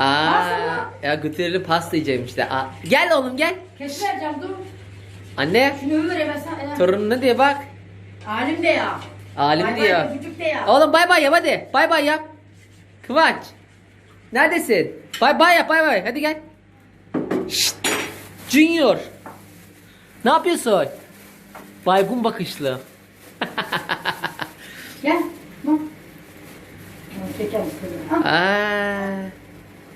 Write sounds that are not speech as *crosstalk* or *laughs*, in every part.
Aa, ya götürelim pasta yiyeceğim işte. Aa, gel oğlum gel. Keşke vereceğim dur. Anne Şunu ömür yemezsen. torunun ne diye bak. Alim de ya. Alim Bay bay diyor. de ya. Oğlum bay bay yap hadi. Bay bay yap. Kıvanç. Neredesin? Bay bay yap bay bay. Hadi gel. Şşt. Junior. Ne yapıyorsun? Baygun bakışlı. *laughs* Gel. Bak. Çeker? Aa.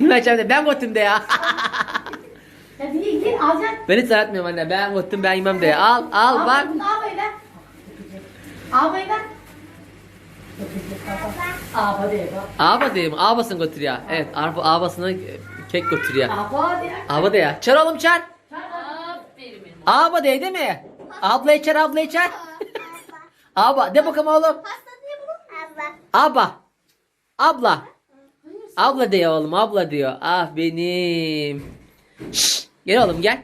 Bilmem de ben götüm de ya. *laughs* Hadi ye ye alacaksın. ben hiç aratmıyorum anne. Ben götüm ben yemem de. Al al bak. Bunu ağabeyi ver. Ağabeyi ver. Ağaba de bak. Ağaba diyeyim. Ağabasını götür ya. Evet araba ağabasına kek götür ya. Ağaba de. Ağaba de ya. Çar oğlum çar. Aferin benim. Ağaba de değil mi? Abla içer abla içer. Aba de bakalım oğlum. Pasta diye bunu. Abla. Aba. Abla. Abla diyor oğlum abla diyor. Ah benim. Şşş, gel oğlum gel.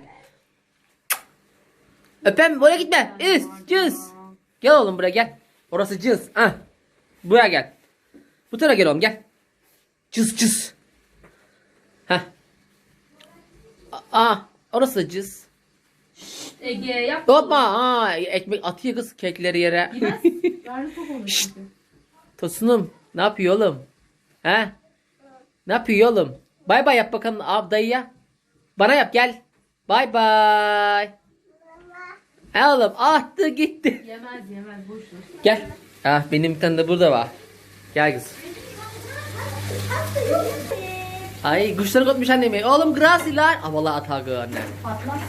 Öpem buraya gitme. Üz cız. Gel oğlum buraya gel. Orası cız. Ah. Buraya gel. Bu tarafa gel oğlum gel. Cız cız. Heh. Aa, orası cız. Ege yap. Hoppa. Aa, ekmek atıyor kız kekleri yere. Yemez. *laughs* Şşt. Tosunum ne yapıyor oğlum? He? Ne yapıyor oğlum? Bay bay yap bakalım ab dayıya. Bana yap gel. Bay bay. He oğlum attı gitti. Yemez yemez boş ver. Gel. Ah benim bir tane de burada var. Gel kız. Ay kuşları kopmuş annemi. Oğlum grasiler. Aa vallahi atağı anne. Atlas.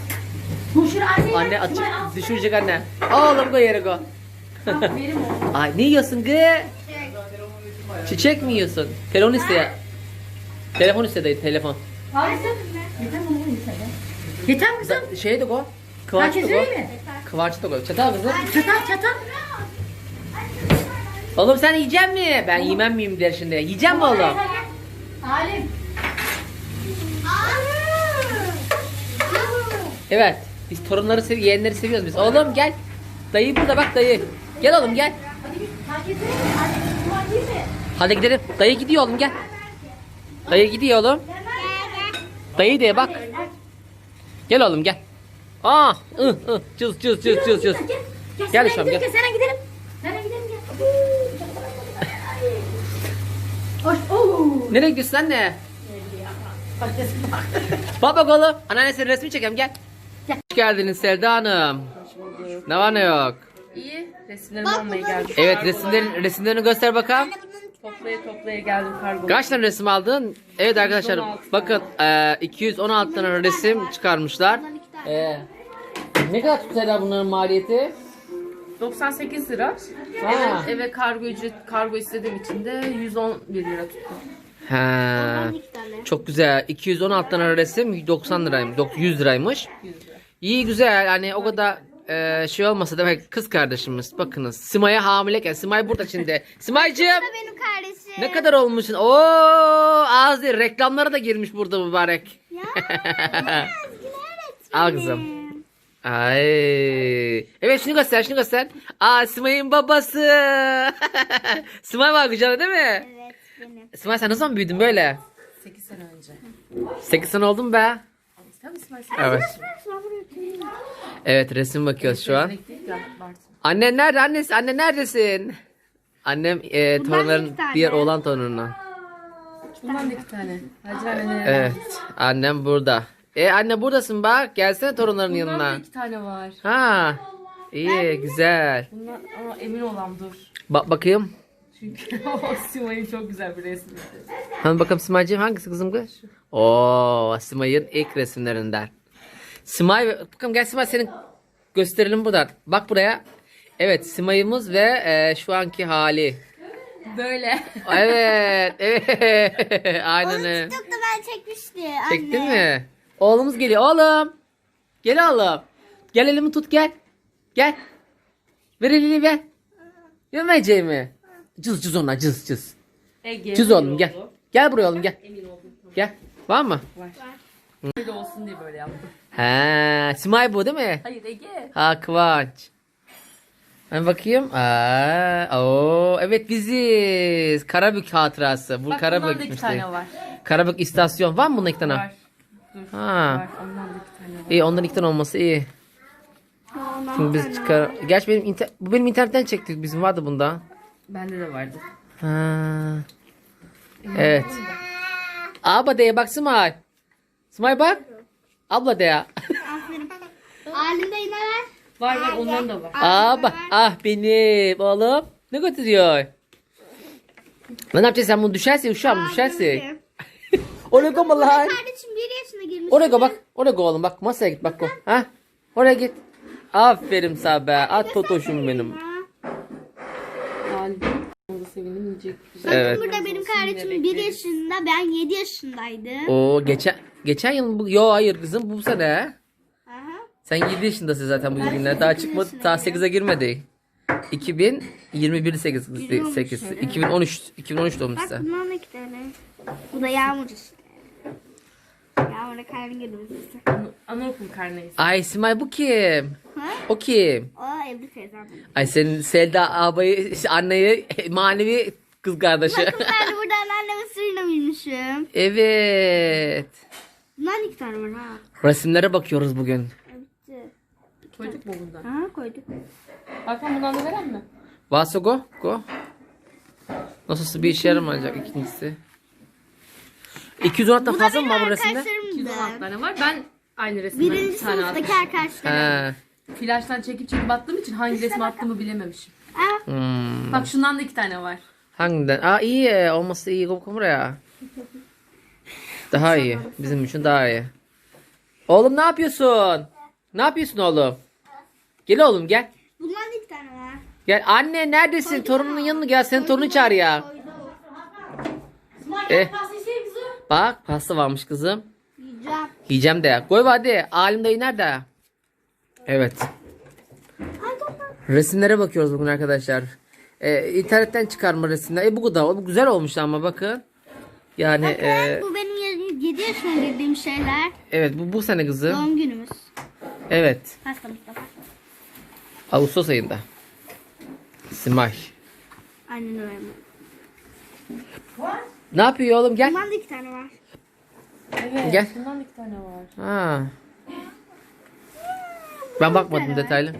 Muşur anne. Anne açık düşürecek anne. Oğlum koy yere oğlum. Ay ne yiyorsun gı? Çiçek mi yiyorsun? Telefon iste ya. Telefon iste dayı telefon. Hangisi? Yeter mi oğlum sen? Yeter mi kızım? Şey de koy. Kıvanç da mi? Kıvanç da koy. Çatal kızım. Çatal çatal. Oğlum sen yiyecek mi? Ben yemem miyim der şimdi. Yiyecek mi oğlum? Alim. Evet. Biz torunları sev yeğenleri seviyoruz biz. Oğlum gel. Dayı burada bak dayı. Gel oğlum gel. Hadi gidelim. Dayı gidiyor oğlum gel. Dayı gidiyor oğlum. Dayı diye bak. Gel oğlum gel. Aa, ıh ıh cız cız cız cız cız. Gel. Gel, Gel gel Şam, gidelim. sana gidelim. Nereye gidelim gel. Hoş. Oo. Nereye gidiyorsun anne? Bak. Bak oğlum. Resmi çekeyim gel. Gel. Hoş geldiniz Selda Hanım. Ne var ne yok? İyi. Resimlerimi almaya geldim. Evet resimlerin resimlerini göster bakalım. Toplaya toplaya geldim kargo. Kaç tane resim aldın? Evet arkadaşlar 216 bakın e, 216 tane resim çıkarmışlar. E, ne kadar tuttu Selda bunların maliyeti? 98 lira. Ha. Eve, eve kargo ücret kargo istediğim için de 111 lira tuttu. Ha. Çok güzel. 216 tane resim 90 liraymış. dok- 100 liraymış. İyi güzel. Hani o kadar e, şey olmasa demek kız kardeşimiz. Bakınız. Simay'a hamileyken. Simay burada şimdi. Simaycığım. Benim kardeşim. Ne kadar olmuşsun? Oo, az değil. Reklamlara da girmiş burada mübarek. *laughs* Al kızım. Ay. Evet şunu göster, şunu göster. Aa Simay'ın babası. *laughs* Simay var güzel değil mi? Evet benim. Simay sen ne zaman büyüdün böyle? 8 sene önce. 8 sene oldun be. Evet. Evet resim bakıyoruz şu an. Ya. Annen nerede? Annesi, anne neredesin? Annem e, torunların iki tane. diğer oğlan torununu. Bundan da iki tane. Hacı anne. Evet. Annem burada. E anne buradasın bak. Gelsene torunların Bundan da yanına. iki tane var. Ha. İyi güzel. Bundan ama emin olam dur. Bak bakayım. Çünkü *laughs* o Simay'ın çok güzel bir resmi. Hani bakalım Simay'cığım hangisi kızım kız? Oo Simay'ın ilk resimlerinden. Simay bakalım gel Simay senin gösterelim buradan. Bak buraya. Evet Simay'ımız ve e, şu anki hali. Böyle. *laughs* Evet, evet. *laughs* Aynen öyle. TikTok'ta ben çekmiştim. Çektin mi? Oğlumuz geliyor. Oğlum. Gel oğlum. Gel elimi tut gel. Gel. Ver elini ver. Yemeyeceğim mi? Cız cız ona cız cız. Ege. Cız oğlum gel. Gel buraya oğlum gel. Emin oldum. Gel. Var mı? Var. Böyle olsun diye böyle yaptım. He, Simay bu değil mi? Hayır Ege. Ha Kıvanç. Ben bakayım. Aa, oo, evet biziz. Karabük hatırası. Bu Bak Karabük bundan da iki gitmiştik. tane var. Karabük istasyon var mı bunda iki tane? Var. Dur. Ha. Var. Ondan da iki tane var. İyi ondan iki tane olması iyi. Şimdi biz çıkar. Gerçi benim inter... bu benim internetten çektik bizim vardı bunda. Bende de vardı. Ha. Evet. Abla de bak Smile. Smile bak. Abla de ya. Aferin. Halimde yine ver. Var var onların da var. Abi ah benim oğlum. Ne götürüyor? Ne yapacaksın sen bunu düşersin uşağım düşersin. *laughs* Oraya koyma lan. Kardeşim bir yaşına girmiş. Oraya go bak. Oraya go oğlum bak masaya git bak go. Ha? Oraya git. Aferin sana be. At totoşum benim. Sevindim yiyecek. Güzel. Evet. Burada benim kardeşim bir bekleriz. yaşında ben 7 yaşındaydım. Oo geçen geçen yıl bu yo hayır kızım bu sene. Sen 7 yaşındasın zaten bu günler. Daha çıkmadı. Daha 8'e girmedi. 2021 8 8 2013 2013 Bak doğmuşsa. bundan da iki tane. Bu da yağmur işte. Yağmurda karnı girmişsin. Ana- Anaokul karnesi. Ay Simay bu kim? Ha? O kim? O evli teyzem. Ay senin Selda abayı anneyi manevi kız kardeşi. Bakın ben de burada anneannemin suyuna binmişim. evet. Bundan iki tane var ha. Resimlere bakıyoruz bugün. Çocuk mu bundan? Aha koyduk. Hakan bundan da veren mi? Varsa go. Go. Nasılsa bir işe yaramayacak ikincisi. 216'dan fazla mı var bu resimde? 216 Arkadaşlarım da. tane var. Ben aynı resimden Birinci bir tane attım. sınıftaki arkadaşlarım. He. Flaştan çekip çekip attığım için hangi resmi attığımı bilememişim. Aa, Hmm. Bak şundan da iki tane var. Hangiden? Aa iyi. Olması iyi. Kom buraya. Daha iyi. Bizim için daha iyi. Oğlum ne yapıyorsun? Ne yapıyorsun oğlum? Gel oğlum gel. bundan da iki tane var. Gel anne neredesin? Torunun yanına gel. Senin torunu çağır ya. Eh. Bak pasta varmış kızım. Yiyeceğim. Yiyeceğim de. Koy hadi. Alim dayı nerede? Evet. Resimlere bakıyoruz bugün arkadaşlar. Ee, internetten çıkarma resimler. E bu kadar. Bu güzel olmuş ama bakın. Yani e, Bu benim 7 yaşına girdiğim şeyler. evet bu bu sene kızım. Doğum günümüz. Evet. Hasta Mustafa. Ağustos ayında. Simay. Aynen öyle. Ne yapıyor oğlum gel. Bundan da iki tane var. Evet. Gel. Bundan da iki tane var. Ha. Ben bakmadım detaylı.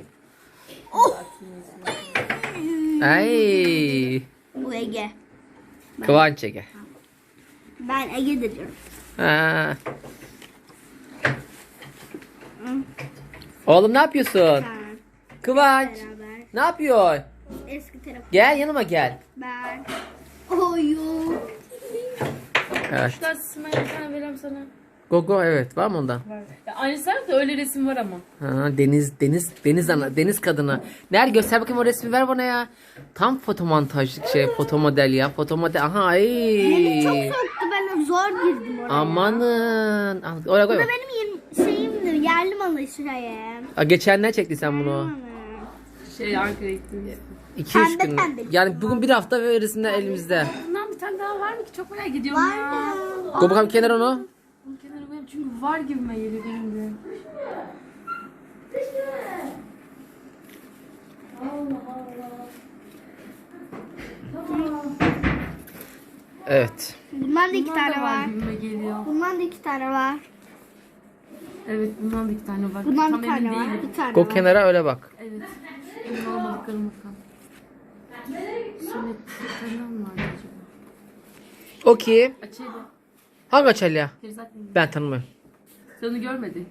Ay. Bu Ege. Kıvanç Ege. Ben Ege de diyorum. Ha. Oğlum ne yapıyorsun? Ben Kıvanç. beraber. Ne yapıyor? Eski telefon. Gel yanıma gel. Ben. Oyun. Evet. Şuradan sisime bir tane vereyim sana. Gogo evet var mı ondan? Var. Ya aynısı var da öyle resim var ama. Ha, deniz deniz deniz ana deniz kadını. Nerede göster bakayım o resmi ver bana ya. Tam fotomontajlık şey fotomodel ya fotomodel. Aha ay. Çok soğuktu ben zor girdim oraya. Amanın. Al, Oraya koy. Bu da benim yerim, şeyimdir. Yerli malı şuraya. Aa, Geçen ne çekti sen bunu? Şey Ankara'ya gittiğimiz. 2-3 Pembe gün. pembe. Yani bugün bir hafta ve resimler elimizde. Bundan bir tane daha var mı ki? Çok merak ediyorum Var ya. mı? Go bakalım kenara onu. Bunu kenara koyayım çünkü var gibime geliyor benim de. Evet. Bundan da iki Bundan tane da var var. gibime geliyor. Bundan da iki tane var. Evet bundan da iki tane var. Bundan Tam bir tane emin var. değilim. Bir tane Go var. kenara öyle bak. Evet. Emin olmadıklarım bakalım. Şimdi bir tane mi var acaba? O kim? Açayım. Hangi Açalya? Ferizat mı? Ben tanımıyorum. Sen onu görmedin.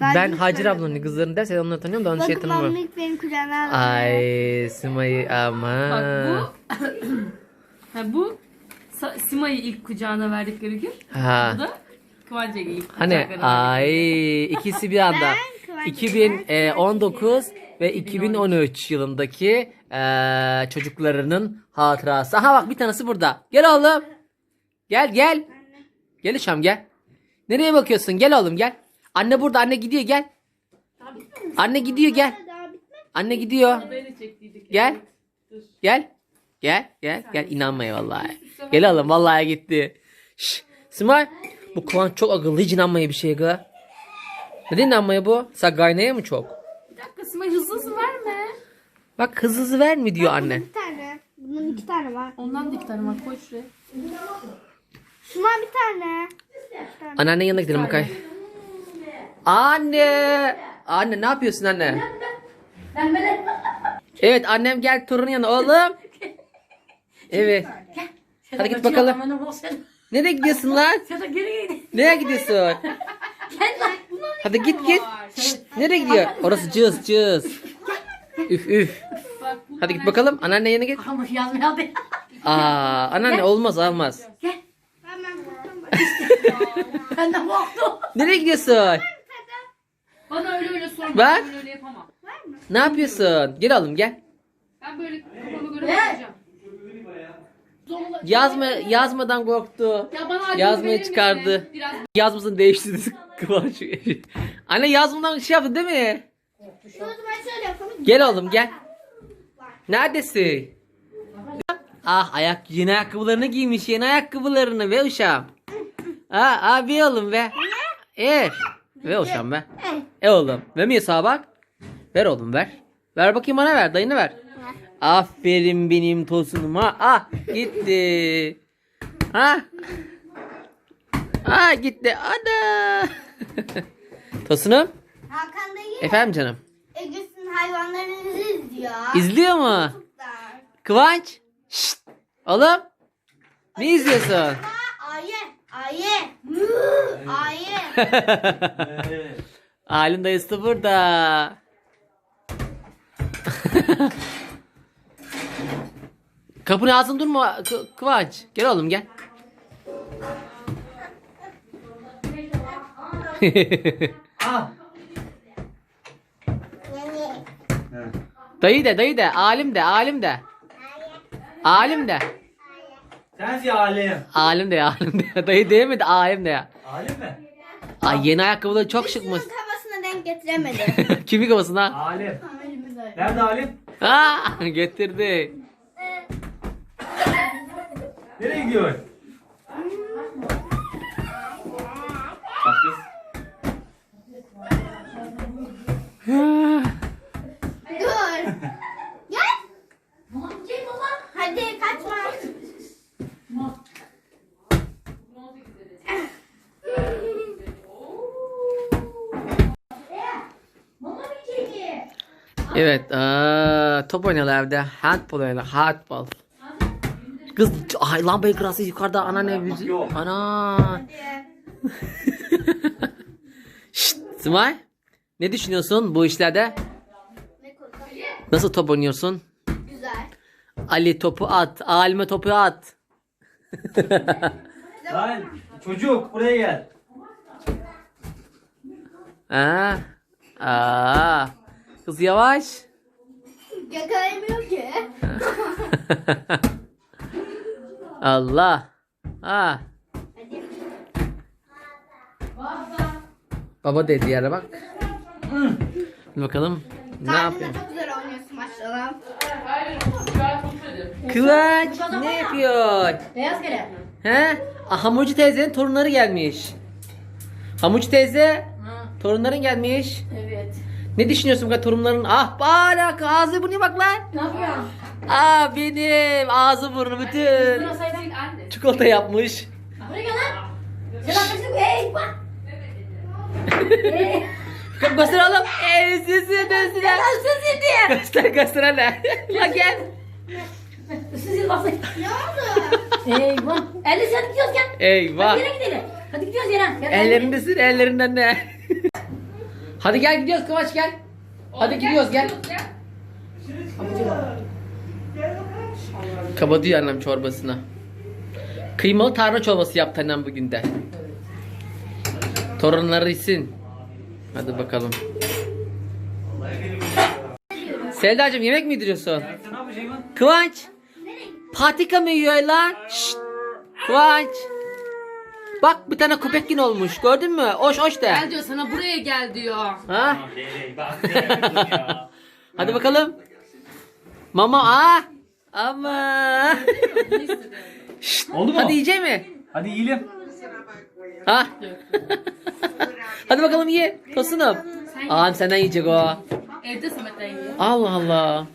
Ben hiç Hacer görmedim. ablanın kızlarını dersen onları tanıyorum da onu şey Bakın tanımıyorum. benim aldı. Ay Simay'ı ama. Bak bu. *coughs* ha, bu Sa- Sima'yı ilk kucağına verdikleri gün. Ha. Bu da Kıvanç Ege'yi ilk Hani ay ikisi bir anda. Ben Kıvanç 2019 ve 2013 yılındaki eee, çocuklarının hatırası. Aha bak bir tanesi burada. Gel oğlum. Gel gel. Gel Şam gel. Nereye bakıyorsun? Gel oğlum gel. Anne burada anne gidiyor gel. Anne gidiyor gel. Daha bitmedi. Anne gidiyor. Böyle çektiydik. Gel. Gel. Gel gel gel inanmayın vallahi. Gel oğlum vallahi gitti. Şş, Simay bu Kıvanç çok akıllı hiç inanmayı bir şey gı. Neden inanmaya bu? Sen gaynaya mı çok? Bir dakika Sima hızlı hızlı verme. Bak hızlı hızlı verme diyor anne. Bir tane. Bunun iki tane var. Ondan da iki tane var. Koy şuraya. Şunlar Tamam bir tane. Anneannenin yanına gidelim bakay. Anne! Anne ne yapıyorsun anne? Ben böyle. Evet annem gel torunun yanına oğlum. *laughs* Evet. Hadi git bakalım. Nereye gidiyorsun lan? Sen de geri git. Nereye gidiyorsun? Gel lan. Hadi git git. Şşt, nereye gidiyor? Orası cız cız. Üf üf. Hadi git bakalım. Anneanne yanına git. Ama yazmaya aldı. Aa, anneanne olmaz olmaz. Gel. Hemen bakalım. Ben de korktum. Nereye gidiyorsun? Bana öyle öyle sorma. Bak. Ben öyle yapamam. Ne yapıyorsun? Gel oğlum gel. Ben böyle kafama göre Ne? bakacağım. Zorla- Yazma yazmadan korktu. Ya bana acı Yazmayı misin? çıkardı. Biraz Yazmasını değiştirdi. *laughs* Kıvanç. Anne yazmadan şey yaptın değil mi? Gel oğlum gel. Neredesin? Ah ayak yeni ayakkabılarını giymiş yeni ayakkabılarını ve uşağım. Ah abi oğlum be. E. Ve uşağım be. E oğlum. Vermiyor sağa bak. Ver oğlum ver. Ver bakayım bana ver dayını ver. Aferin benim tosunuma. Ah gitti. Ha. Ah gitti. Ana. *laughs* Tosunum. Hakan dayı Efendim canım. Ege'sin hayvanlarınızı izliyor. İzliyor mu? Kıvanç. Şşt. Oğlum. Ne izliyorsun? Ayı. Ayı. Muu, Ayı. Alim dayısı da burada. *laughs* Kapının ağzını durma Kı- Kıvanç. Gel oğlum gel. *laughs* Ah. dayı de dayı de alim de alim de. Alim de. Sensin alim. Alim de alim de. Dayı diyemedi alim de ya. Alim mi? Ay yeni ayakkabıları çok şıkmış. Şunun kafasına denk getiremedim. *laughs* Kimin kafasına? Alim. Nerede alim? Ha getirdi. Nereye gidiyor? Bak kız. Dur. Gel. Hadi kaçma. Evet, aa, top oynuyorlar evde. Handball oynuyorlar. Handball. Kız ay lambayı kırası yukarıda ana ne bizi. Ana. Şşt, Simay. Ne düşünüyorsun bu işlerde? Nasıl top oynuyorsun? Güzel. Ali topu at. Alime topu at. Lan çocuk buraya gel. Aa. Aa. Kız yavaş. Yakalayamıyor ki. *laughs* Allah. Ha. Baba dedi yere bak. Bakalım. Ne yapıyor? çok güzel oynuyorsun maşallah. Kıvanç ne yapıyor? Beyaz kere. He? Ah, Hamurcu teyzenin torunları gelmiş. Hamurcu teyze torunların gelmiş. Evet. Ne düşünüyorsun bu kadar torunların? Ah bak ağzı burnu bak lan. Ne yapıyorsun? Ah benim ağzı burnu bütün. Çikolata yapmış. Buraya gel lan. Arkadaşım. Hey bak. *laughs* Göster oğlum. Ee, sesi dönsün. Nasılsın diye. Göster göster hele. La gel. Siz basın. Ne oldu? Eyvah. Elli sen gidiyoruz gel. Eyvah. Hadi yere gidelim. Hadi gidiyoruz yere. Gel, Ellerindesin ellerinden ne? Hadi gel gidiyoruz Kıvanç gel. Hadi gidiyoruz gel. Kapatıyor annem çorbasını. Kıymalı tarhana çorbası yaptı annem bugün de. Torunları isin. Hadi bakalım. Selda'cığım yemek mi yediriyorsun? Kıvanç. Patika mı yiyor lan? Şşt. Kıvanç. Bak bir tane köpek yine olmuş. Gördün mü? Oş oş de. Gel diyor sana buraya gel diyor. Ha? Hadi bakalım. Mama aa. Ama. *laughs* Oldu mu? Hadi yiyecek mi? Hadi yiyelim. Ha? Hadi bakalım ye. Tosunum. Ağam senden yiyecek o. Evde Samet'ten yiyor. Allah Allah.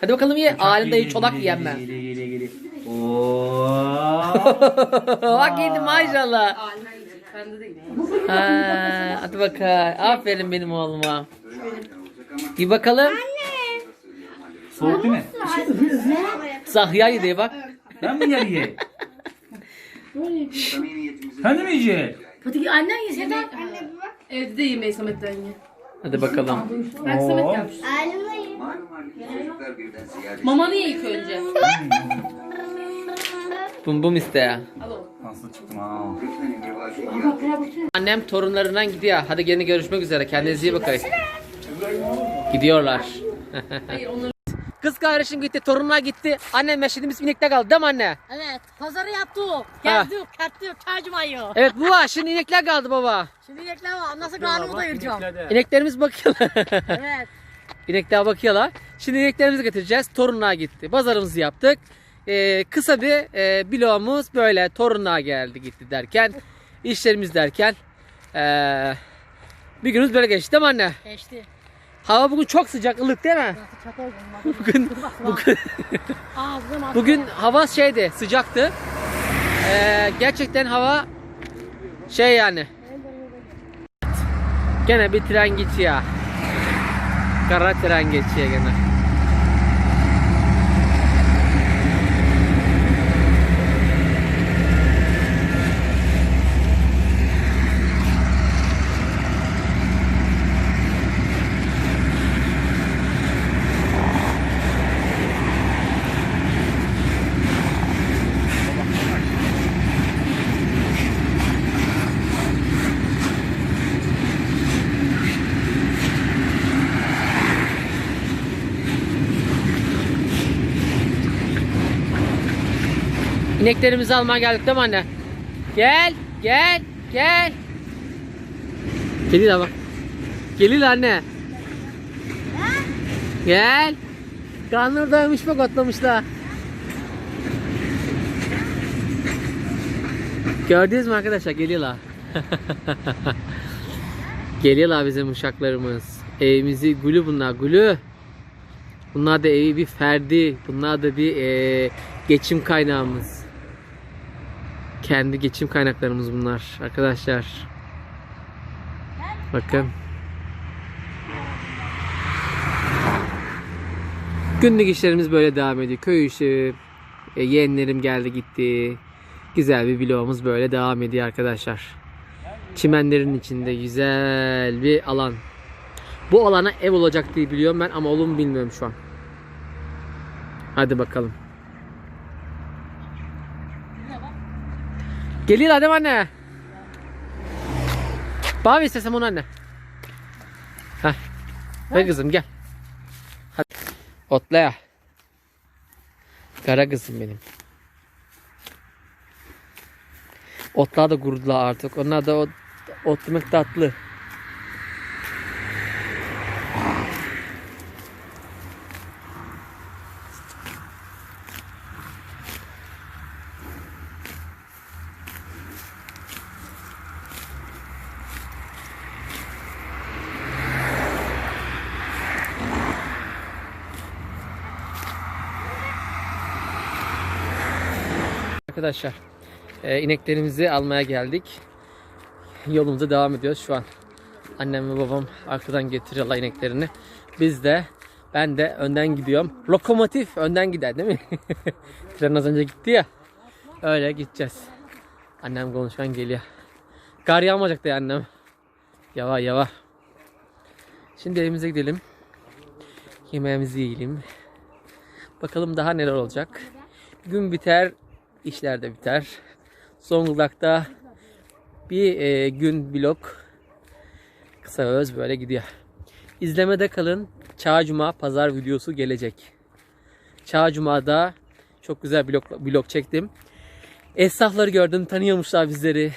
Hadi bakalım ye. Alim dayı çolak yiyen ben. Gele gele gele. Bak yedi maşallah. Ha, hadi bakalım. Aferin benim oğluma. Bir bakalım. Soğuk değil mi? Zahya yedi bak. Ben mi yarıya? *laughs* Sen de mi yiyeceksin? Pati annen yesin. Evde de yemeği Samet'ten ye. Hadi bakalım. Bak Samet Oo. gelmiş. Ayrılayım. Mamanı ye ilk önce. *laughs* Bum bum iste ya. Al oğlum. Nasıl çıktım ha? Annem torunlarından gidiyor. Hadi gene görüşmek üzere. Kendinize iyi bakın. Gidiyorlar. Hayır onları Kız kardeşim gitti, torunlar gitti. Annem meşhedimiz inekte kaldı değil mi anne? Evet. Pazarı yaptı o. Geldi, kattı, tercümayı. Evet bu var. Şimdi inekler kaldı baba. Şimdi inekler var. Nasıl karnımı doyuracağım. İneklerimiz bakıyorlar. Evet. *laughs* İnekler bakıyorlar. Şimdi ineklerimizi getireceğiz. Torunlar gitti. Pazarımızı yaptık. Ee, kısa bir e, bloğumuz böyle torunlar geldi gitti derken işlerimiz derken ee, bir günümüz böyle geçti değil mi anne? Geçti. Hava bugün çok sıcak ılık değil mi? *laughs* Bugün bugün *laughs* bugün *laughs* hava şeydi sıcaktı. Ee, gerçekten hava şey yani. Gene bir tren geçiyor. Kara tren geçiyor gene. İneklerimizi almaya geldik değil mi anne? Gel, gel, gel. Geliyor bak. Geliyor anne. Gel. Karnları doymuş bak otlamışlar. Gördünüz mü arkadaşlar? Geliyorlar. *laughs* Geliyorlar bizim uşaklarımız. Evimizi gülü bunlar gülü. Bunlar da evi bir ferdi. Bunlar da bir eee, geçim kaynağımız. Kendi geçim kaynaklarımız bunlar arkadaşlar. Bakın. Günlük işlerimiz böyle devam ediyor. Köy işi, e, yeğenlerim geldi gitti. Güzel bir vlogumuz böyle devam ediyor arkadaşlar. Çimenlerin içinde güzel bir alan. Bu alana ev olacak diye biliyorum ben ama olur bilmiyorum şu an. Hadi bakalım. Geliyor hadi anne. Bana mı istesem onu anne? Heh. Ver kızım gel. Hadi. Otla ya. Kara kızım benim. Otlar da kurudular artık. Onlar da ot, otlamak tatlı. Arkadaşlar e, ineklerimizi almaya geldik. Yolumuza devam ediyoruz şu an. Annem ve babam arkadan getiriyorlar ineklerini. Biz de ben de önden gidiyorum. Lokomotif önden gider değil mi? *laughs* Tren az önce gitti ya. Öyle gideceğiz. Annem konuşan geliyor. Kar yağmayacak diye annem. Yava yava. Şimdi evimize gidelim. Yemeğimizi yiyelim. Bakalım daha neler olacak. Gün biter, işler de biter. Zonguldak'ta bir e, gün blok kısa öz böyle gidiyor. İzlemede kalın. Çağ Cuma pazar videosu gelecek. Çağ Cuma'da çok güzel blok, blok çektim. Esnafları gördüm tanıyormuşlar bizleri.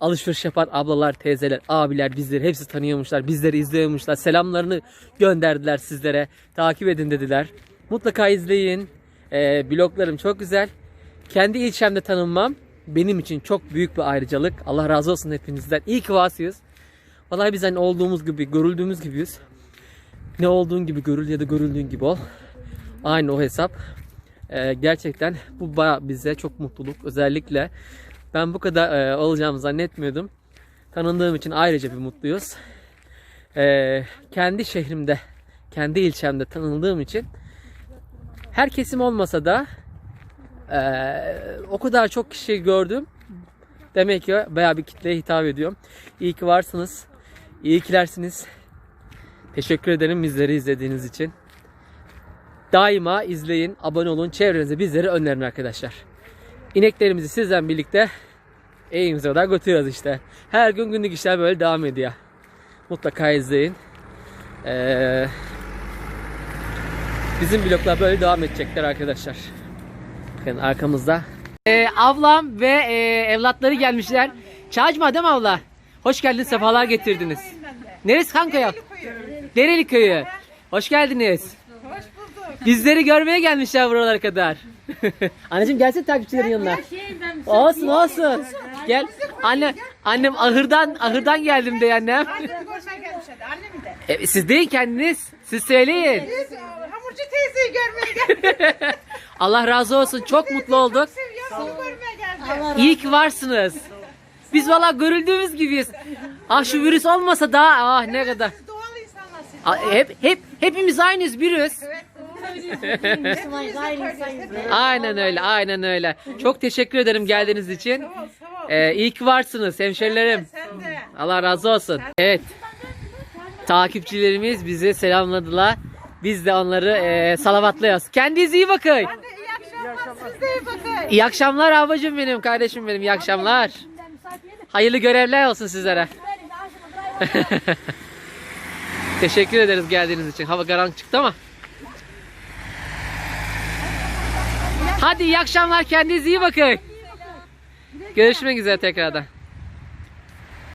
Alışveriş yapan ablalar, teyzeler, abiler bizleri hepsi tanıyormuşlar. Bizleri izliyormuşlar. Selamlarını gönderdiler sizlere. Takip edin dediler. Mutlaka izleyin. Ee, bloglarım çok güzel. Kendi ilçemde tanınmam benim için çok büyük bir ayrıcalık. Allah razı olsun hepinizden. İyi ki varsınız. Vallahi biz hani olduğumuz gibi, görüldüğümüz gibiyiz. Ne olduğun gibi görül ya da görüldüğün gibi ol. Aynı o hesap. Ee, gerçekten bu baya bize çok mutluluk. Özellikle ben bu kadar e, olacağımı zannetmiyordum. Tanındığım için ayrıca bir mutluyuz. Ee, kendi şehrimde, kendi ilçemde tanındığım için her kesim olmasa da e, o kadar çok kişi gördüm. Demek ki bayağı bir kitleye hitap ediyorum. İyi ki varsınız. İyi kilersiniz. Teşekkür ederim bizleri izlediğiniz için. Daima izleyin, abone olun, çevrenize bizleri önerin arkadaşlar. İneklerimizi sizden birlikte evimize kadar götürüyoruz işte. Her gün günlük işler böyle devam ediyor. Mutlaka izleyin. Ee, bizim bloklar böyle devam edecekler arkadaşlar. Bakın arkamızda. Ee, ablam ve e, evlatları gelmişler. Çağcıma değil mi abla? Hoş geldiniz, sefalar getirdiniz. Neresi kanka ya? Dereli köyü. Hoş geldiniz. Bizleri görmeye gelmişler buralara kadar. *laughs* Anneciğim gelsin takipçilerin yanına. Olsun olsun. Gel. Anne annem ahırdan ahırdan geldim de annem. De. E, siz değil kendiniz. Siz söyleyin. Biz hamurcu teyzeyi görmeye geldik. *laughs* Allah razı olsun. Çok mutlu olduk. Seviyorum onu görmeye geldik. İyi ki varsınız. Biz valla görüldüğümüz gibiyiz. Ah şu virüs olmasa da ah ne kadar. Doğal insanlarsınız. Ah, hep hep hepimiz aynıyız virüs. Aynen öyle, aynen öyle. Çok teşekkür ederim geldiğiniz için. Sağ ol, sağ ol. Ee, iyi ki varsınız hemşerilerim. Sen de. Allah razı olsun. Evet. Takipçilerimiz bizi selamladılar. Biz de onları e, salavatlıyoruz. Kendinize iyi bakın. Hadi iyi akşamlar. Siz de iyi bakın. İyi akşamlar abacım benim, kardeşim benim. İyi akşamlar. Hayırlı görevler olsun sizlere. *laughs* Teşekkür ederiz geldiğiniz için. Hava karanlık çıktı ama. Hadi iyi akşamlar. Kendinize iyi bakın. Görüşmek üzere tekrardan.